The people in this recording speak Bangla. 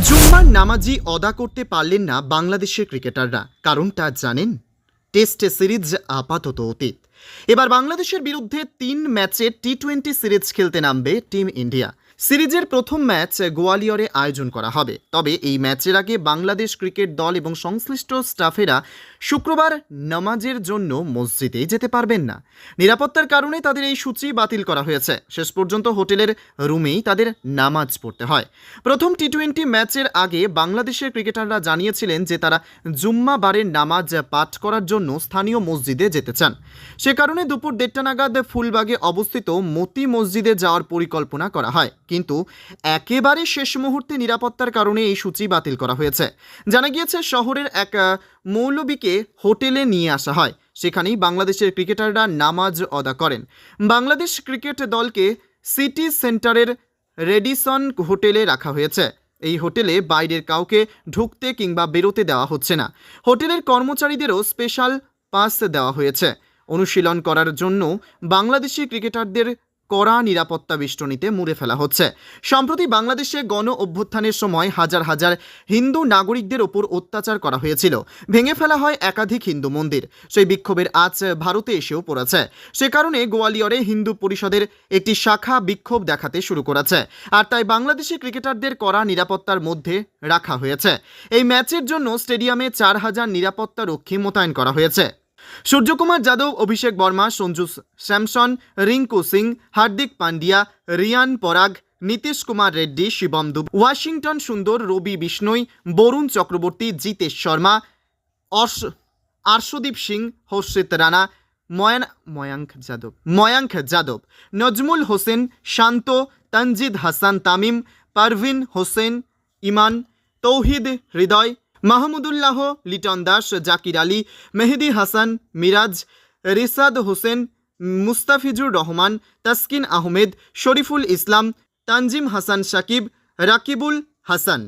জুম্মার নামাজি অদা করতে পারলেন না বাংলাদেশের ক্রিকেটাররা। কারণটা জানেন? টেস্টে সিরিজ আপাতত অতীত। এবার বাংলাদেশের বিরুদ্ধে তিন ম্যাচে টি টোয়েন্টি সিরিজ খেলতে নামবে টিম ইন্ডিয়া। সিরিজের প্রথম ম্যাচ গোয়ালিয়রে আয়োজন করা হবে। তবে এই ম্যাচের আগে বাংলাদেশ ক্রিকেট দল এবং সংশ্লিষ্ট স্টাফেরা শুক্রবার নামাজের জন্য মসজিদে যেতে পারবেন না। নিরাপত্তার কারণে তাদের এই সূচি বাতিল করা হয়েছে। শেষ পর্যন্ত হোটেলের রুমেই তাদের নামাজ পড়তে হয়। প্রথম টি টোয়েন্টি ম্যাচের আগে বাংলাদেশের ক্রিকেটাররা জানিয়েছিলেন যে তারা জুম্মাবারের নামাজ পাঠ করার জন্য স্থানীয় মসজিদে যেতে চান। সে কারণে দুপুর দেড়টা নাগাদ ফুলবাগে অবস্থিত মতি মসজিদে যাওয়ার পরিকল্পনা করা হয়। কিন্তু একেবারে শেষ মুহূর্তে নিরাপত্তার কারণে এই সূচি বাতিল করা হয়েছে। জানা গিয়েছে, শহরের এক মৌলবীকে হোটেলে নিয়ে আসা হয়। সেখানেই বাংলাদেশের ক্রিকেটাররা নামাজ অদা করেন। বাংলাদেশ ক্রিকেট দলকে সিটি সেন্টারের রেডিসন হোটেলে রাখা হয়েছে। এই হোটেলে বাইরের কাউকে ঢুকতে কিংবা বেরোতে দেওয়া হচ্ছে না। হোটেলের কর্মচারীদেরও স্পেশাল পাস দেওয়া হয়েছে। অনুশীলন করার জন্য বাংলাদেশি ক্রিকেটারদের কড়া নিরাপত্তা বেষ্টনীতে মুড়ে ফেলা হচ্ছে। সম্প্রতি বাংলাদেশে গণ অভ্যুত্থানের সময় হাজার হাজার হিন্দু নাগরিকদের ওপর অত্যাচার করা হয়েছিল। ভেঙে ফেলা হয় একাধিক হিন্দু মন্দির। সেই বিক্ষোভের আজ ভারতে এসেও পড়েছে। সে কারণে গোয়ালিয়রে হিন্দু পরিষদের একটি শাখা বিক্ষোভ দেখাতে শুরু করেছে। আর তাই বাংলাদেশি ক্রিকেটারদের কড়া নিরাপত্তার মধ্যে রাখা হয়েছে। এই ম্যাচের জন্য স্টেডিয়ামে চার হাজার নিরাপত্তা রক্ষী মোতায়েন করা হয়েছে। সূর্যকুমার যাদব, অভিষেক বর্মা, সঞ্জু স্যামসন, রিঙ্কু সিং, হার্দিক পান্ডিয়া, রিয়ান পরাগ, নীতিশ কুমার রেড্ডি, শিবম দুব, ওয়াশিংটন সুন্দর, রবি বিষ্ণই, বরুণ চক্রবর্তী, জিতেশ শর্মা, অর্শ আর্শদীপ সিং, হর্ষিত রানা, ময়ান ময়াঙ্ক যাদব ময়াঙ্ক যাদব, নজমুল হোসেন, শান্ত, তনজিদ হাসান তামিম, পারভিন হোসেন, ইমান, তৌহিদ হৃদয় মাহমুদুল্লাহ, লিটন দাস, জাকির আলী, মেহেদি হাসান, মিরাজ, রিসাদ হোসেন, মুস্তাফিজুর রহমান, তাসকিন আহমেদ, শরীফুল ইসলাম, তানজিম হাসান সাকিব, রাকিবুল হাসান।